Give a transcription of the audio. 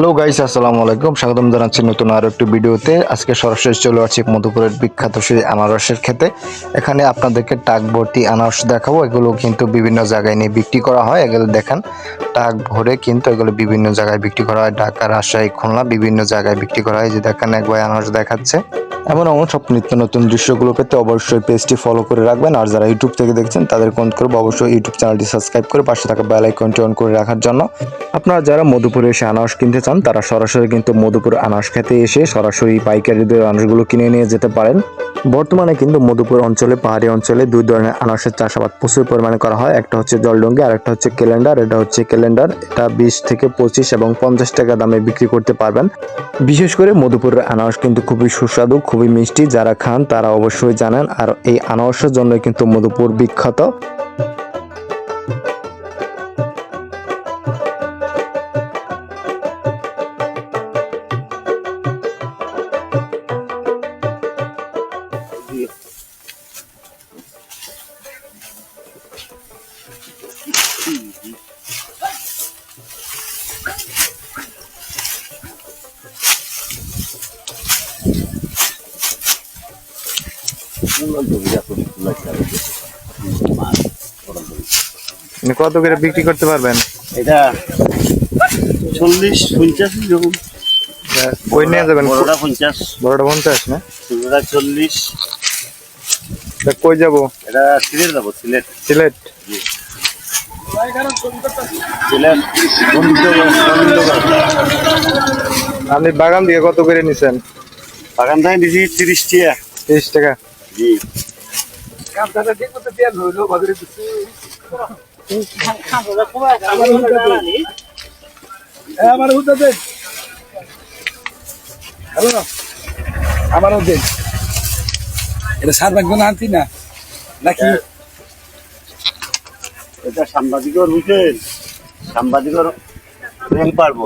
Hello guys আসসালামু আলাইকুম স্বাগতম জানাচ্ছি নতুন আরও একটি ভিডিওতে। আজকে সরাসরি চলে আসছি মধুপুরের বিখ্যাত সেই আনারসের খেতে এখানে আপনাদেরকে টাক ভর্তি আনারস দেখাবো। এগুলো কিন্তু বিভিন্ন জায়গায় নিয়ে বিক্রি করা হয়। এগুলো দেখেন, টাক ভরে কিন্তু এগুলো বিভিন্ন জায়গায় বিক্রি করা হয়। ঢাকা, রাজশাহী, খুলনা বিভিন্ন জায়গায় বিক্রি করা হয়। যে দেখেন একবার আনারস দেখাচ্ছে। এমন এমন সব নিত্য নতুন দৃশ্যগুলো পেতে অবশ্যই পেজটি ফলো করে রাখবেন। আর যারা ইউটিউব থেকে দেখছেন তাদের কোন করব অবশ্যই ইউটিউব চ্যানেলটি সাবস্ক্রাইব করে পাশে থাকা বেল আইকনটি অন করে রাখার জন্য। আপনারা যারা মধুপুরে এসে আনারস কিনতে চান, তারা সরাসরি কিন্তু মধুপুর আনারস খেতে এসে সরাসরি পাইকারিদের আনারসগুলো কিনে নিয়ে যেতে পারেন। বর্তমানে কিন্তু মধুপুর অঞ্চলে, পাহাড়ি অঞ্চলে দুই ধরনের আনারসের চাষাবাদ প্রচুর পরিমাণে করা হয়। একটা হচ্ছে জলডঙ্গি, আর একটা হচ্ছে ক্যালেন্ডার। এটা হচ্ছে ক্যালেন্ডার। এটা বিশ থেকে পঁচিশ এবং পঞ্চাশ টাকা দামে বিক্রি করতে পারবেন। বিশেষ করে মধুপুরের আনারস কিন্তু খুবই সুস্বাদু খুবই মিষ্টি যারা খান তারা অবশ্যই জানেন। আর এই আনারসের জন্য কিন্তু মধুপুর বিখ্যাত। কত করে বিক্রি করতে পারবেন? এটা চল্লিশ পঞ্চাশ এরকম। ওই নিয়ে যাবেন। বড়টা পঞ্চাশ। বড়টা পঞ্চাশ না? ছোটটা চল্লিশ। কই যাব? এটা সিলেট যাব সিলেট। সিলেট? আপনি বাগান দিয়ে কত করে নিছেন? বাগান থেকে দিছি তিরিশ টিয়া তিরিশ টাকা। জি। আমার হুদা দেন। হ্যালো আমারও দেন। এটা সার ভাগ্য না আনতি না? নাকি? এটা সাংবাদিকর বুঝছেন সাংবাদিকর পারব।